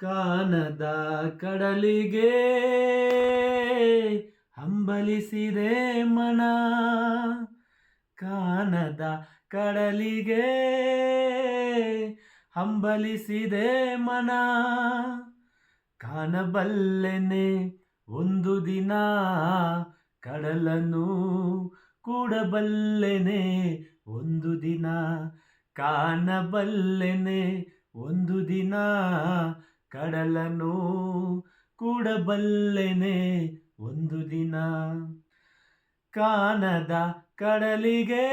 ಕಾನದ ಕಡಲಿಗೆ ಹಂಬಲಿಸಿದೆ ಮನ. ಕಾನದ ಕಡಲಿಗೆ ಹಂಬಲಿಸಿದೆ ಮನ. ಕಾಣಬಲ್ಲೆನೆ ಒಂದು ದಿನ ಕಡಲನ್ನು ಕೂಡಬಲ್ಲೆನೆ ಒಂದು ದಿನ. ಕಾಣಬಲ್ಲೆನೆ ಒಂದು ದಿನ ಕಡಲನ್ನು ಕೂಡಬಲ್ಲೆನೆ ಒಂದು ದಿನ. ಕಾನದ ಕಡಲಿಗೆ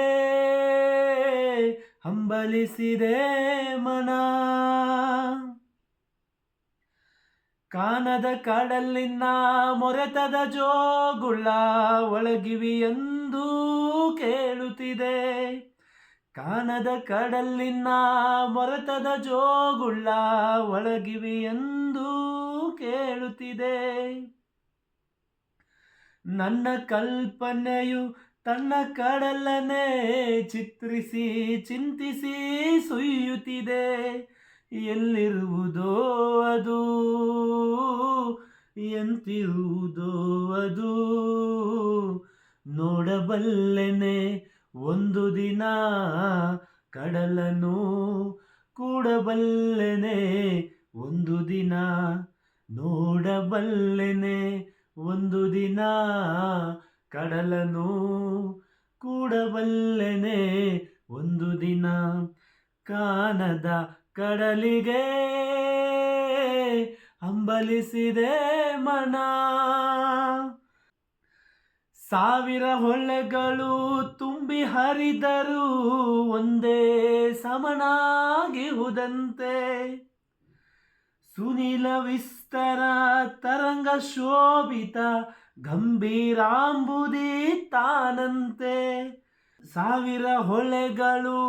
ಹಂಬಲಿಸಿದೆ ಮನ. ಕಾನದ ಕಡಲಿನ ಮೊರೆತದ ಜೋಗುಳ್ಳ ಒಳಗಿವಿ ಎಂದು ಕೇಳುತ್ತಿದೆ. ಕಾನದ ಕಡಲಿನ ಮೊರತದ ಜೋಗುಳ್ಳ ಒಳಗಿವಿ ಎಂದು ಕೇಳುತ್ತಿದೆ. ನನ್ನ ಕಲ್ಪನೆಯು ತನ್ನ ಕಡಲನೆ ಚಿತ್ರಿಸಿ, ಚಿಂತಿಸಿ ಸುಯ್ಯುತ್ತಿದೆ ಎಲ್ಲಿರುವುದೋ ಅದು, ಎಂತಿರುವುದೋ ಅದು, ನೋಡಬಲ್ಲೆನೆ ಒಂದು ದಿನ ಕಡಲನು ಕೂಡಬಲ್ಲೆನೆ, ಒಂದು ದಿನ ನೋಡಬಲ್ಲೆನೆ, ಒಂದು ದಿನ ಕಡಲನು ಕೂಡಬಲ್ಲೆನೆ, ಒಂದು ದಿನ ಕಾನದ ಕಡಲಿಗೆ ಅಂಬಲಿಸಿದೆ ಮನ. ಸಾವಿರ ಹೊಳೆಗಳು ತುಂಬಿ ಹರಿದರೂ ಒಂದೇ ಸಮನಾಗಿಹುದಂತೆ ಸುನಿಲ ವಿಸ್ತರ ತರಂಗ ಶೋಭಿತ ಗಂಭೀರಾಂಬುದಿ ತಾನಂತೆ. ಸಾವಿರ ಹೊಳೆಗಳು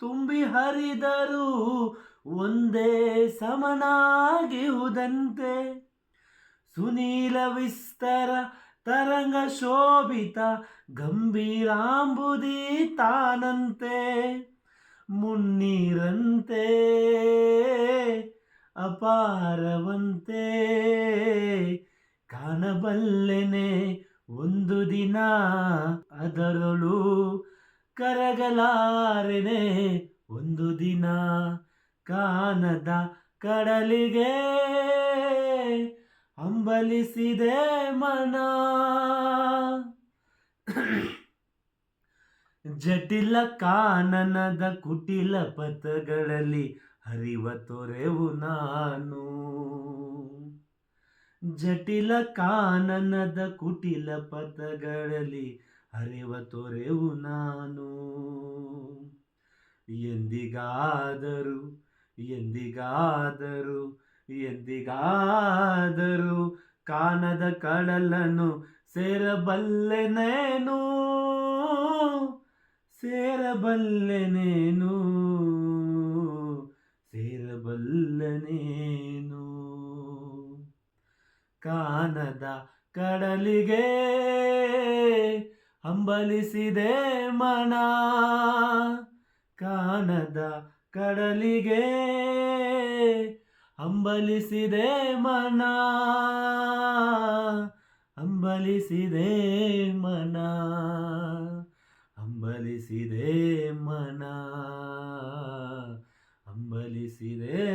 ತುಂಬಿ ಹರಿದರೂ ಒಂದೇ ಸಮನಾಗಿಹುದಂತೆ ಸುನೀಲ ವಿಸ್ತರ ತರಂಗ ಶೋಭಿತ ಗಂಭೀರಾಂಬುದಿ ತಾನಂತೆ, ಮುನ್ನೀರಂತೆ, ಅಪಾರವಂತೆ. ಕಾಣಬಲ್ಲೆನೆ ಒಂದು ದಿನ ಅದರಳು ಕರಗಲಾರೆನೆ ಒಂದು ದಿನ ಕಾನದ ಕಡಲಿಗೆ. ಹಂಬಲಿಸಿದೆ ಮನ. ಜಟಿಲ ಕಾನನದ ಕುಟಿಲ ಪಥಗಳಲ್ಲಿ ಹರಿವ ತೊರೆವು ನಾನು. ಜಟಿಲ ಕಾನನದ ಕುಟಿಲ ಪಥಗಳಲ್ಲಿ ಹರಿವ ತೊರೆವು ನಾನು. ಎಂದಿಗಾದರೂ ಎಂದಿಗಾದರೂ ಎಂದಿಗಾದರೂ ಕಾನದ ಕಡಲನ್ನು ಸೇರಬಲ್ಲೆನೇನು? ಸೇರಬಲ್ಲೆನೇನು? ಸೇರಬಲ್ಲನೇನು? ಕಾನದ ಕಡಲಿಗೆ ಹಂಬಲಿಸಿದೆ ಮನ ಕಾನದ ಕಡಲಿಗೆ ಹಂಬಲಿಸಿದೆ ಮನ ಅಂಬಲಿಸಿದೆ ಮನ ಅಂಬಲಿಸಿದೆ ಮನ ಹಂಬಲಿಸಿದೆ ಮನ